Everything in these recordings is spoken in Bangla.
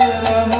Rama.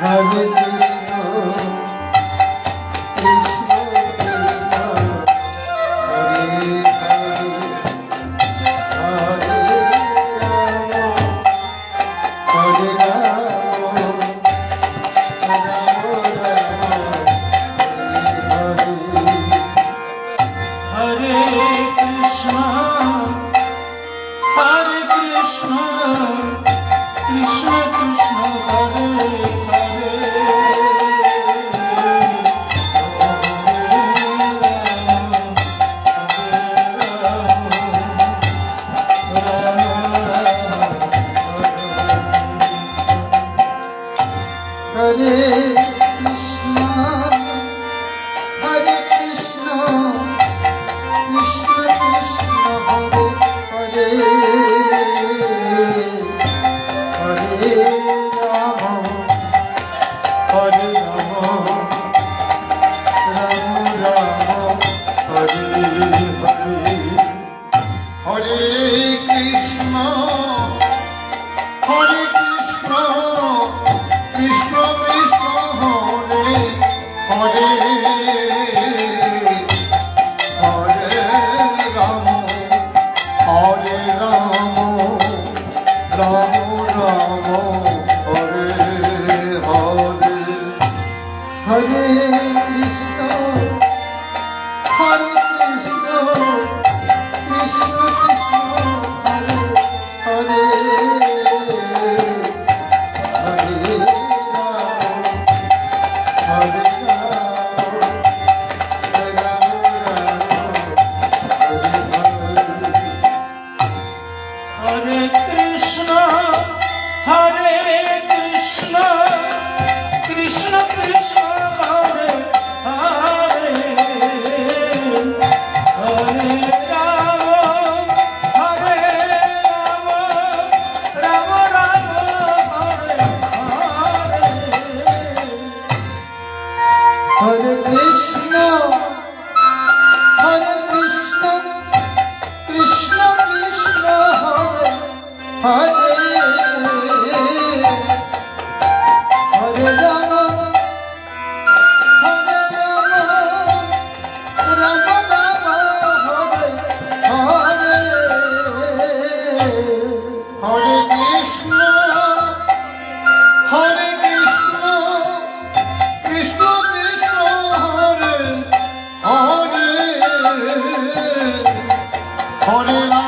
I Hare Krishna. Her Krishna Hold it on.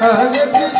Hare Krishna,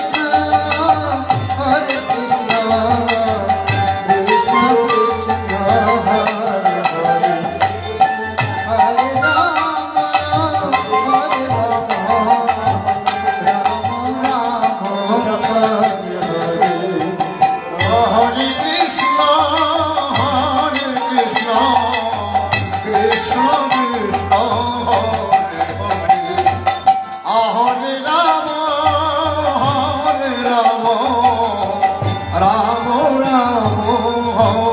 Ram Ram Hare.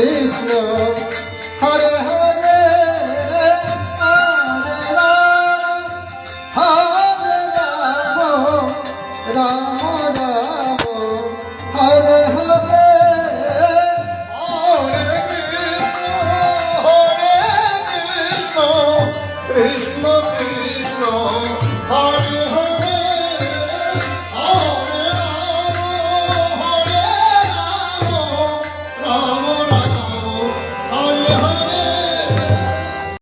Krishna Hare Hare.